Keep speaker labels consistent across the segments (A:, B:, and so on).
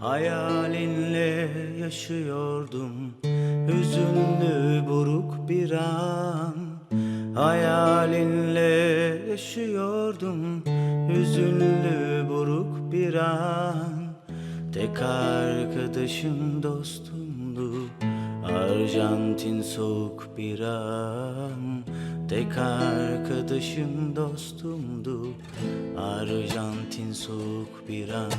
A: Hayalinle yaşıyordum Hüzünlü buruk bir an. Hayalinle yaşıyordum Hüzünlü buruk bir an. Tek arkadaşım dostumdu Arjantin soğuk bir an. Tek arkadaşım dostumdu Arjantin soğuk bir an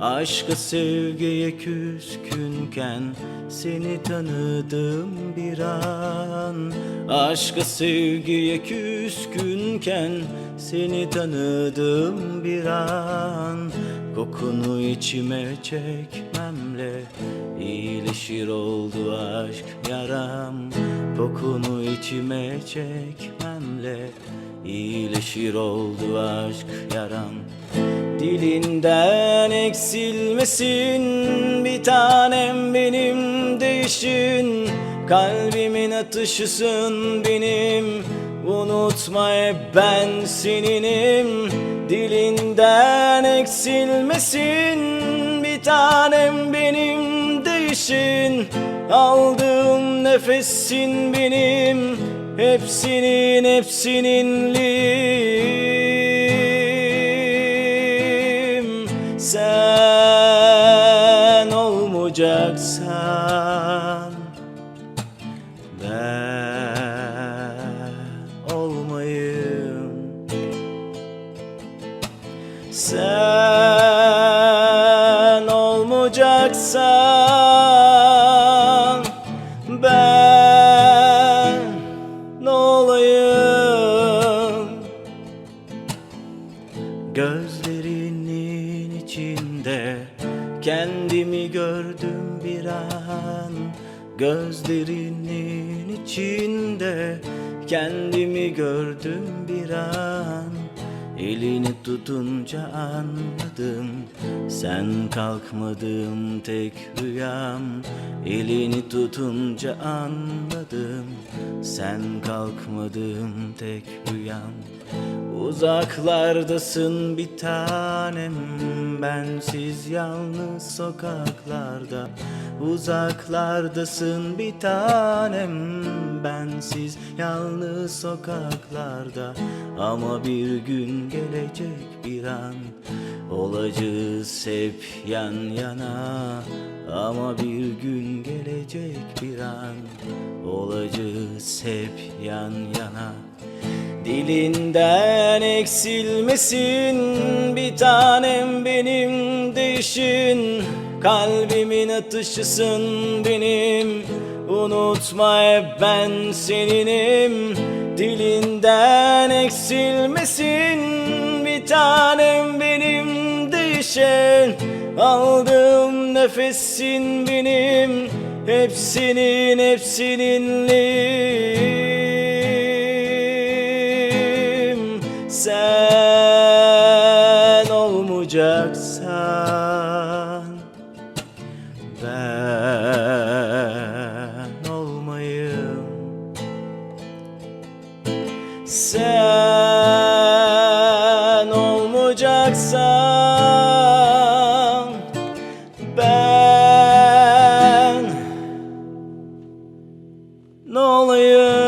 A: Aşka sevgiye küskünken Seni tanıdım bir an. Aşka sevgiye küskünken Seni tanıdım bir an Kokunu içime çekmemle iyileşir oldu aşk yaram. Kokunu içime çekmemle iyileşir oldu aşk yaram. Dilinden eksilmesin bir tanem benim değişin. Kalbimin atışısın benim Unutma hep ben seninim. Dilinden eksilmesin bir tanem benim değişin. Aldığım nefesin benim Hepsinin hepsininliyim. Sen olmayacaksan Ben olmayayım Sen olmayacaksan ben ne olayım. Gözlerinin içinde kendimi gördüm bir an. Gözlerinin içinde kendimi gördüm bir an Elini tutunca anladım Sen kalkmadım tek rüyam. Elini tutunca anladım Sen kalkmadım tek rüyam. Uzaklardasın bir tanem Bensiz yalnız sokaklarda Uzaklardasın bir tanem Bensiz yalnız sokaklarda. Ama bir gün gelecek bir an Olacağız hep yan yana. Ama bir gün gelecek bir an Olacağız hep yan yana. Dilinden eksilmesin bir tanem benim değişin Kalbimin atışısın benim. Unutma hep ben seninim. Dilinden eksilmesin. Bir tanem benim değişen. Aldığım nefesin benim. Hepsinin hepsininliyim Sen olmayacaksan olacaksan ben ne olayım?